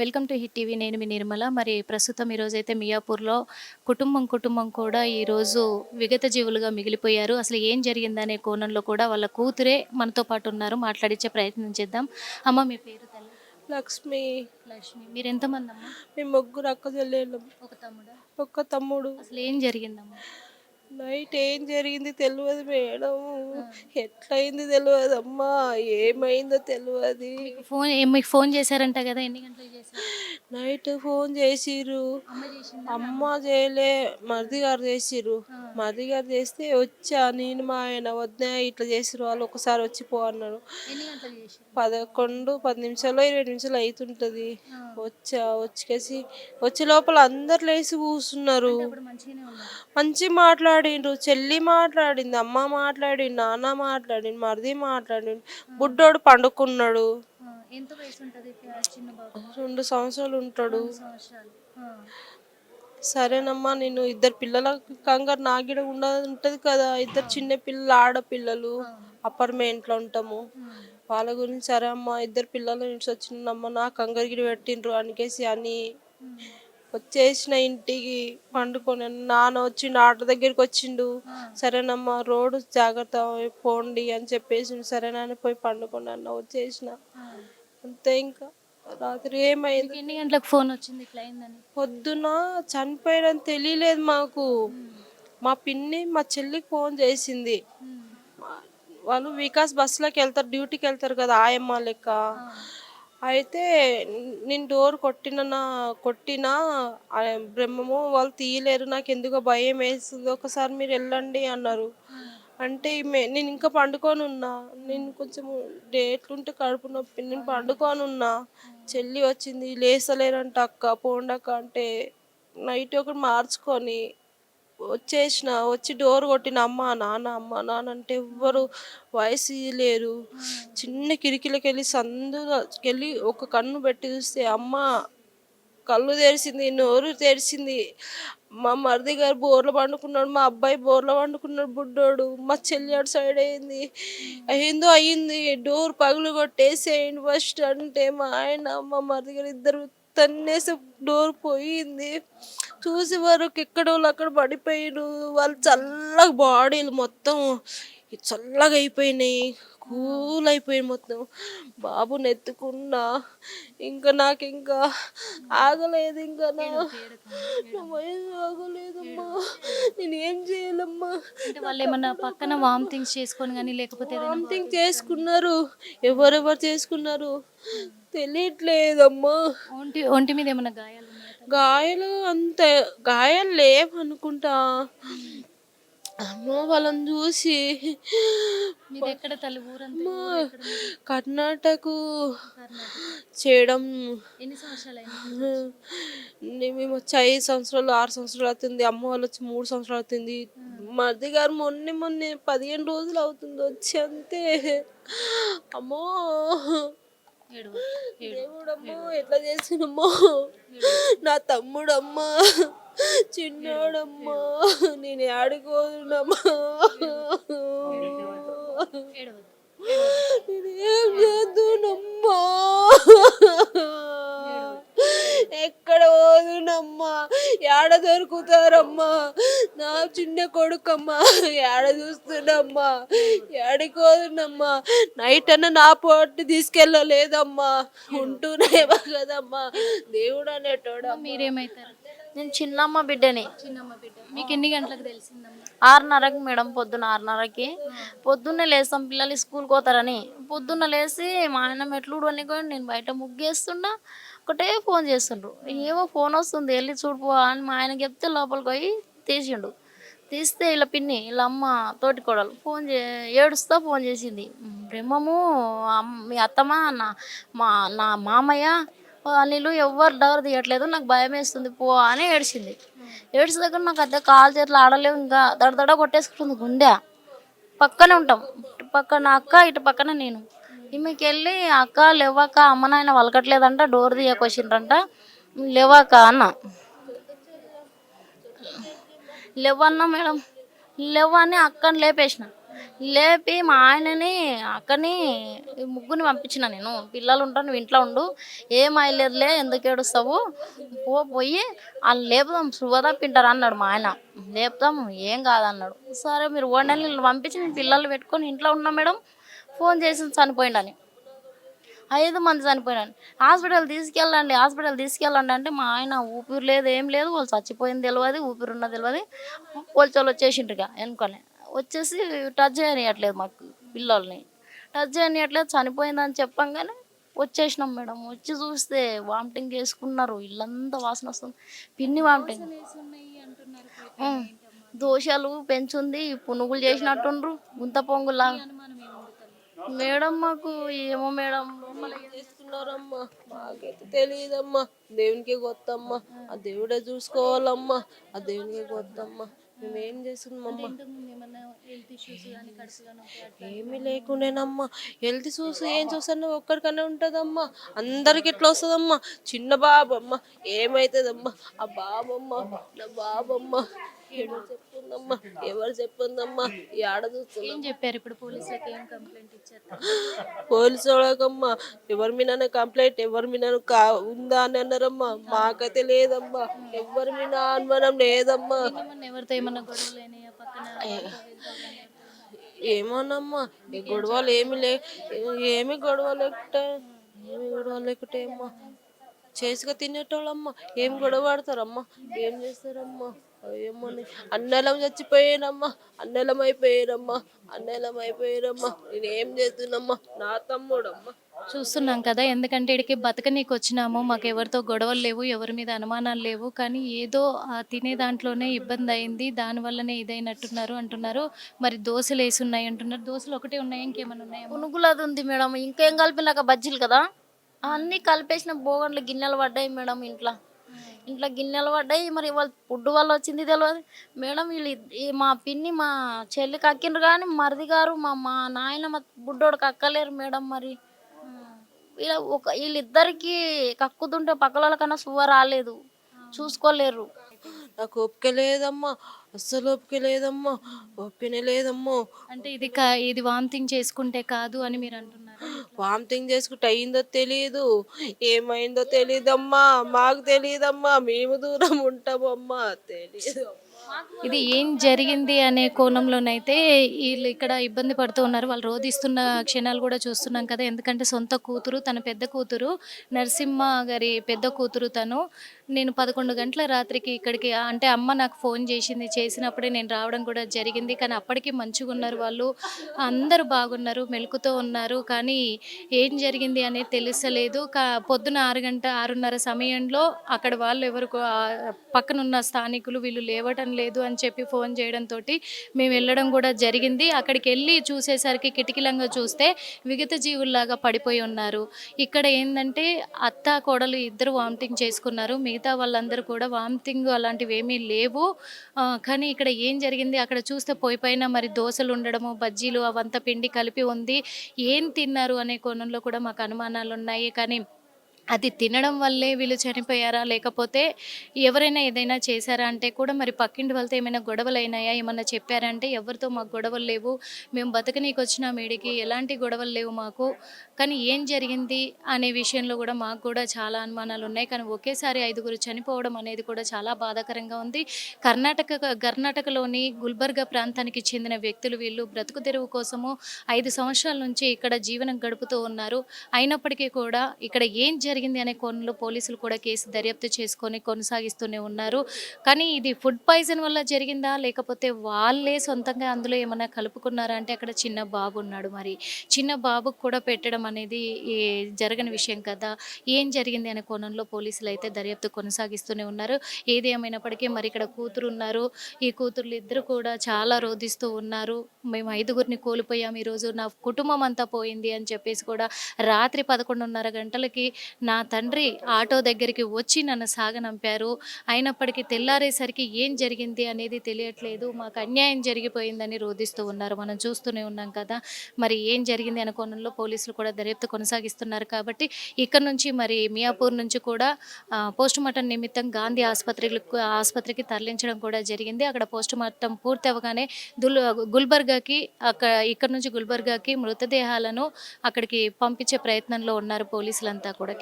Welcome to hit TV. నేను మీ నిర్మల. మరి ప్రస్తుతం ఈరోజు అయితే మియాపూర్లో కుటుంబం కుటుంబం కూడా ఈరోజు విగత జీవులుగా మిగిలిపోయారు. అసలు ఏం జరిగిందనే కోణంలో కూడా వాళ్ళ కూతురే మనతో పాటు ఉన్నారు. మాట్లాడించే ప్రయత్నం చేద్దాం. అమ్మ మీ పేరు తల్లి? లక్ష్మి. లక్ష్మి. మీరు ఎంతమంది అమ్మ? మేము ముగ్గురు అక్క చెల్లెళ్ళం. ఒక తమ్ముడా? ఒక్క తమ్ముడు. అసలు ఏం జరిగిందమ్మా? నైట్ ఏం జరిగింది తెలియదు మేడం. ఎట్లయింది తెలియదు అమ్మా ఏమైందో తెలియదు ఫోన్ మీకు ఫోన్ చేశారంట కదా? ఎన్ని గంటలకు చేశారు? నైట్ ఫోన్ చేసిర్రు. అమ్మ చేయలే. మరిది గారు చేసిర్రు. మరిది గారు చేస్తే వచ్చా. నేను మా ఆయన వద్దా ఇట్లా చేసిర్రు. వాళ్ళు ఒకసారి వచ్చి పో అన్నారు. పదకొండు పది నిమిషాలు ఇరవై నిమిషాలు అవుతుంటది వచ్చా వచ్చేసి వచ్చే లోపల అందరు లేచి కూర్చున్నారు. మంచి మాట్లాడిండ్రు చెల్లి మాట్లాడింది అమ్మ మాట్లాడిండు నాన్న మాట్లాడిండు మరిది మాట్లాడిండు బుడ్డోడు పండుకున్నాడు. ఎంత వయసు ఉంటుంది రెండు సంవత్సరాలు ఉంటాడు. సరేనమ్మా నేను ఇద్దరు పిల్లల కంగారు నాగిడ ఉండ ఉంటది కదా ఇద్దరు చిన్న పిల్లలు ఆడపిల్లలు అపార్ట్మెంట్లో ఉంటాము. వాళ్ళ గురించి సరే అమ్మా ఇద్దరు పిల్లల నుంచి వచ్చిందమ్మా నా కంగారు పెట్టిండ్రు అనికేసి అని వచ్చేసిన ఇంటికి పండుకొని నాన్న వచ్చిండు ఆటో దగ్గరికి వచ్చిండు. సరేనమ్మా రోడ్డు జాగ్రత్త పోండి అని చెప్పేసి సరేనా అని పోయి పండుకొని అన్న వచ్చేసిన. అంతే ఇంకా. రాత్రి ఏమైంది? ఎన్ని గంటలకు ఫోన్ వచ్చింది ఇట్లా అయిందని? పొద్దున చనిపోయాడని తెలియలేదు మాకు. మా పిన్ని మా చెల్లికి ఫోన్ చేసింది. వాళ్ళు వికాస్ బస్సులోకి వెళ్తారు డ్యూటీకి వెళ్తారు కదా ఆయమ్మ లెక్క. అయితే నేను డోర్ కొట్టిన కొట్టినా బ్రహ్మము వాళ్ళు తీయలేరు నాకు ఎందుకో భయం వేస్తుంది ఒకసారి మీరు వెళ్ళండి అన్నారు. అంటే నేను ఇంకా పండుకొని ఉన్నా. నేను కొంచెం డేట్లుంటే కడుపు నొప్పి నేను పండుకొని ఉన్నా. చెల్లి వచ్చింది లేసలేరంట అక్క పోండక్క అంటే నైట్ ఒకటి మార్చుకొని వచ్చేసిన వచ్చి డోర్ కొట్టిన అమ్మ నాన్న అమ్మ నాన్న అంటే ఎవ్వరు వయసు లేరు. చిన్న కిరికిలకి వెళ్ళి సందులోకి వెళ్ళి ఒక కన్ను పెట్టి చూస్తే అమ్మ కళ్ళు తెరిచింది నోరు తెరిచింది మా మరిది గారు బోర్లో పండుకున్నాడు మా అబ్బాయి బోర్లో పండుకున్నాడు బుడ్డోడు. మా చెల్లి అటు సైడ్ అయింది. అయిందో అయ్యింది. డోర్ పగులు కొట్టేసేయండి ఫస్ట్ అంటే మా ఆయన మా మరిది గారు ఇద్దరు తన్నేసి డోర్ పోయింది. చూసి వరకు ఎక్కడ వాళ్ళు అక్కడ పడిపోయారు వాళ్ళు చల్లగా బాడీలు మొత్తం చల్లగా అయిపోయినాయి. కూల్ అయిపోయి మొత్తం. బాబుని ఎత్తుకున్నా ఇంకా నాకు ఇంకా ఆగలేదు ఇంకా నా నా వయసు ఆగలేదమ్మా. నేను ఏం చేయాలమ్మా? వాళ్ళు ఏమన్నా పక్కన వామిటింగ్స్ చేసుకొని కానీ లేకపోతే సంథింగ్ చేసుకున్నారు. ఎవరెవరు చేసుకున్నారు? తెలియట్లేదమ్మా. ఒంటి ఒంటి మీద ఏమన్నా గాయాలు గాయాలు అంత గాయాలు లేవనుకుంటా. అమ్మో వాళ్ళని చూసి. మీది ఎక్కడ తల్లి? ఊరంతా కర్ణాటక చేయడం ఎన్ని సంవత్సరాలు మేము వచ్చి ఐదు సంవత్సరాలు ఆరు సంవత్సరాలు అవుతుంది. అమ్మ వాళ్ళు వచ్చి మూడు సంవత్సరాలు అవుతుంది. మరిది గారు మొన్న మొన్న పదిహేను రోజులు అవుతుంది వచ్చి అంతే. అమ్మో. దేవుడమ్మో ఎట్లా చేసినమ్మో? నా తమ్ముడమ్మా చిన్నోడమ్మా నేను ఆడుకోదునమ్మా ఏడవద్దు నేనేం చేద్దునమ్మా? ఎక్కడ పోదునమ్మా ఏడ దొరుకుతారమ్మా. నా చిన్న కొడుకమ్మా. ఏడ చూస్తున్నమ్మా ఏడికోదునమ్మా నైట్ అన్న నా పోటీ తీసుకెళ్ళలేదమ్మా. ఉంటూనేమో కదమ్మా. దేవుడు అనేటోడు మీరేమైతారు? నేను చిన్నమ్మ బిడ్డని. చిన్నమ్మ బిడ్డ. మీకు ఎన్ని గంటలకు తెలిసిందమ్మా? ఆరున్నరకి మేడం పొద్దున్న ఆరున్నరకి. పొద్దున్నే లేస్తాం పిల్లలు స్కూల్కి పోతారని. పొద్దున్న లేచి మా ఆయన మెట్లు అని నేను బయట ముగ్గేస్తుండా ఒకటే ఫోన్ చేస్తుండ్రు. ఏమో ఫోన్ వస్తుంది వెళ్ళి చూడిపో అని మా ఆయన చెప్తే లోపలికి పోయి తీసిండు. తీస్తే ఇలా పిన్ని ఇలా అమ్మ తోటి కోడలు ఫోన్ చే ఏడుస్తా ఫోన్ చేసింది. బ్రహ్మము మీ అత్తమ్మ నా మా నా మామయ్య నీళ్ళు ఎవ్వరు డవర్ తీయట్లేదు నాకు భయం వేస్తుంది పో అని ఏడ్చింది. ఏడ్చి దగ్గర నాకు అదే కాలు చేతులు ఆడలేవు ఇంకా దడదడ కొట్టేసుకుంటుంది గుండె. పక్కనే ఉంటాం. ఇటు పక్కన అక్క ఇటు పక్కన నేను. ఈమెకి వెళ్ళి అక్క లేవాక అమ్మ నాయన వలకట్లేదంట డోర్ తీయకొచ్చిండ్రంట లేవాక అన్న. లేవన్నా మేడం. లేవని అక్కని లేపేసిన. లేపి మా ఆయనని అక్కని ముగ్గురిని పంపించిన నేను. పిల్లలు ఉంటాను నువ్వు ఇంట్లో ఉండు. ఏం అయ్యలేదులే ఎందుకు ఏడుస్తావు? పో పోయి వాళ్ళు లేపుదాం శుభదా పింటారు అన్నాడు మా ఆయన. లేపుదాం ఏం కాదన్నాడు. సరే మీరు ఓనెల్ని పంపించి నేను పిల్లలు పెట్టుకొని ఇంట్లో ఉన్నా మేడం. ఫోన్ చేసి చనిపోయిండని. ఐదు మంది చనిపోయినాను హాస్పిటల్ తీసుకెళ్ళండి హాస్పిటల్ తీసుకెళ్ళండి అంటే మా ఆయన ఊపిరి లేదు ఏం లేదు వాళ్ళు చచ్చిపోయింది తెలియదు ఊపిరి ఉన్నది తెలియదు పోల్చోళ్ళు వచ్చేసిండ్రుగా వెనుకొని వచ్చేసి టచ్ చేయనియట్లేదు మాకు పిల్లల్ని. టచ్ చేయనియట్లేదు చనిపోయిందని చెప్పంగానే వచ్చేసినాం మేడం. వచ్చి చూస్తే వామిటింగ్ చేసుకున్నారు ఇల్లంతా వాసన వస్తుంది. పిన్ని వామిటింగ్. దోషాలు పెంచుంది పునుగులు చేసినట్టుండ్రు గుంత పొంగులా మేడం మాకు ఏమో మేడం? లోపల చేస్తున్నారమ్మా? మాకైతే తెలియదమ్మా దేవునికి గొత్తమ్మా ఆ దేవుడే చూసుకోవాలమ్మా. ఆ దేవునికి గొత్తమ్మా మేమేం చేస్తున్నామమ్మా? ఏమీ లేకుండానమ్మా. హెల్త్ చూసి ఏం చూసాను ఒక్కరికనే ఉంటుందమ్మా. అందరికి ఎట్లా వస్తుందమ్మా? చిన్న బాబమ్మ. ఏమైతుందమ్మా? ఆ బాబమ్మ. నా బాబమ్మ. ఎవరు చెప్తుందమ్మా ఎవరు చెప్పిందమ్మా? ఈ ఆడ చూస్తుందమ్మా? ఏం చెప్పారు ఇప్పుడు పోలీసులకు? ఏం కంప్లైంట్ ఇచ్చారు? పోలీసు వాళ్ళకమ్మా ఎవరి మీద కంప్లైంట్ ఎవరి మీద కా ఉందా అని అన్నారమ్మా. మాకైతే లేదమ్మా ఎవరి మీద అనుమానం లేదమ్మా. ఏమన్నా ఎవరితో ఏమన్నా గొడవలు అయినాయా పక్కన? ఏమోనమ్మా ఈ గొడవలు ఏమి లే ఏమి గొడవ లేకుంటే ఏమి గొడవ లేకుంటే అమ్మా చేసుక తినేటోళ్ళమ్మా ఏం గొడవ పడతారమ్మా ఏం చేస్తారమ్మా? ఏమోని అన్నెలం చచ్చిపోయానమ్మా అన్నెలం అయిపోయారమ్మా అన్నెలం అయిపోయారమ్మా నేను ఏం చేస్తున్నామ్మా నా తమ్ముడమ్మా. చూస్తున్నాం కదా ఎందుకంటే ఇక్కడికి బతకనీకి వచ్చినాము. మాకు ఎవరితో గొడవలు లేవు ఎవరి మీద అనుమానాలు లేవు. కానీ ఏదో ఆ తినే దాంట్లోనే ఇబ్బంది అయింది. దానివల్లనే ఇదైనట్టున్నారు అంటున్నారు. మరి దోశలు వేసి ఉన్నాయి అంటున్నారు. దోశలు ఒకటే ఉన్నాయి? ఇంకేమైనా ఉన్నాయా? పునుగులు అది ఉంది మేడం. ఇంకేం కలిపినాక బజ్జీలు కదా? అన్నీ కలిపేసిన బోగండ్లు గిన్నెలు పడ్డాయి మేడం ఇంట్లో. ఇంట్లో గిన్నెలు పడ్డాయి మరి వాళ్ళ ఫుడ్ వల్ల వచ్చింది తెలియదు మేడం వీళ్ళు ఈ మా పిన్ని మా చెల్లి కక్కిండ్రు కానీ మరిది గారు మా మా నాయన మా బుడ్డోడు కక్కలేరు మేడం మరి. వీళ్ళ ఒక వీళ్ళిద్దరికి కక్కుతుంటే పక్కల కన్నా సువ రాలేదు. చూసుకోలేరు. నాకు ఓపిక లేదమ్మా. అస్సలు ఓపిక లేదమ్మా. ఓపికనే లేదమ్మా. అంటే ఇది కా ఇది వామిటింగ్ చేసుకుంటే కాదు అని మీరు అంటున్నారు. వామిటింగ్ చేసుకుంటే అయిందో తెలియదు ఏమైందో తెలియదమ్మా మాకు తెలియదమ్మా మేము దూరం ఉంటామమ్మా. తెలియదు ఇది ఏం జరిగింది అనే కోణంలోనైతే వీళ్ళు ఇక్కడ ఇబ్బంది పడుతూ ఉన్నారు. వాళ్ళు రోధిస్తున్న క్షణాలు కూడా చూస్తున్నాం కదా. ఎందుకంటే సొంత కూతురు తన పెద్ద కూతురు నరసింహ గారి పెద్ద కూతురు తను. నేను పదకొండు గంటల రాత్రికి ఇక్కడికి అంటే అమ్మ నాకు ఫోన్ చేసింది చేసినప్పుడే నేను రావడం కూడా జరిగింది. కానీ అప్పటికి మంచిగా ఉన్నారు వాళ్ళు అందరూ బాగున్నారు మెలుకుతో ఉన్నారు. కానీ ఏం జరిగింది అనేది తెలుసలేదు కా పొద్దున ఆరు గంట ఆరున్నర సమయంలో అక్కడ వాళ్ళు ఎవరు పక్కనున్న స్థానికులు వీళ్ళు లేవటం లేదు అని చెప్పి ఫోన్ చేయడంతో మేము వెళ్ళడం కూడా జరిగింది. అక్కడికి వెళ్ళి చూసేసరికి కిటికీలంగా చూస్తే విగత జీవుల్లాగా పడిపోయి ఉన్నారు. ఇక్కడ ఏంటంటే అత్త కోడలు ఇద్దరు వామిటింగ్ చేసుకున్నారు. మిగతా వాళ్ళందరూ కూడా వామిటింగ్ అలాంటివి ఏమీ లేవు కానీ ఇక్కడ ఏం జరిగింది? అక్కడ చూస్తే పొయ్యి పైన మరి దోశలు ఉండడము బజ్జీలు అవంతా పిండి కలిపి ఉంది. ఏం తిన్నారు అనే కోణంలో కూడా మాకు అనుమానాలు ఉన్నాయి కానీ అది తినడం వల్లే వీళ్ళు చనిపోయారా? లేకపోతే ఎవరైనా ఏదైనా చేశారా అంటే కూడా మరి పక్కింటి వాళ్ళతో ఏమైనా గొడవలు అయినాయా ఏమన్నా చెప్పారంటే ఎవరితో మాకు గొడవలు లేవు మేము బతకనీకి వచ్చిన మీడికి ఎలాంటి గొడవలు లేవు మాకు. కానీ ఏం జరిగింది అనే విషయంలో కూడా మాకు కూడా చాలా అనుమానాలు ఉన్నాయి. కానీ ఒకేసారి ఐదుగురు చనిపోవడం అనేది కూడా చాలా బాధాకరంగా ఉంది. కర్ణాటక కర్ణాటకలోని గుల్బర్గా ప్రాంతానికి చెందిన వ్యక్తులు వీళ్ళు బ్రతుకు తెరువు కోసము ఐదు సంవత్సరాల నుంచి ఇక్కడ జీవనం గడుపుతూ ఉన్నారు. అయినప్పటికీ కూడా ఇక్కడ ఏం జరిగింది అనే కోణంలో పోలీసులు కూడా కేసు దర్యాప్తు చేసుకొని కొనసాగిస్తూనే ఉన్నారు. కానీ ఇది ఫుడ్ పాయిజన్ వల్ల జరిగిందా? లేకపోతే వాళ్ళే సొంతంగా అందులో ఏమైనా కలుపుకున్నారా? అంటే అక్కడ చిన్న బాబు ఉన్నాడు మరి. చిన్న బాబుకు కూడా పెట్టడం అనేది జరగని విషయం కదా. ఏం జరిగింది అనే కోణంలో పోలీసులు అయితే దర్యాప్తు కొనసాగిస్తూనే ఉన్నారు. ఏది ఏమైనప్పటికీ మరి ఇక్కడ కూతురు ఉన్నారు. ఈ కూతుర్లు ఇద్దరు కూడా చాలా రోధిస్తూ ఉన్నారు. మేము ఐదుగురిని కోల్పోయాం ఈరోజు. నా కుటుంబం అంతా పోయింది అని చెప్పేసి కూడా రాత్రి పదకొండున్నర గంటలకి నా తండ్రి ఆటో దగ్గరికి వచ్చి నన్ను సాగనంపారు అయినప్పటికీ తెల్లారేసరికి ఏం జరిగింది అనేది తెలియట్లేదు. మాకు అన్యాయం జరిగిపోయిందని రోధిస్తూ ఉన్నారు. మనం చూస్తూనే ఉన్నాం కదా. మరి ఏం జరిగింది అనే కోణంలో పోలీసులు కూడా దర్యాప్తు కొనసాగిస్తున్నారు కాబట్టి ఇక్కడ నుంచి మరి మియాపూర్ నుంచి కూడా పోస్ట్ మార్టం నిమిత్తం గాంధీ ఆసుపత్రికి ఆసుపత్రికి తరలించడం కూడా జరిగింది. అక్కడ పోస్ట్ మార్టం పూర్తి అవ్వగానే దుల్ గుల్బర్గాకి అక్కడ ఇక్కడ నుంచి గుల్బర్గాకి మృతదేహాలను అక్కడికి పంపించే ప్రయత్నంలో ఉన్నారు పోలీసులంతా కూడా.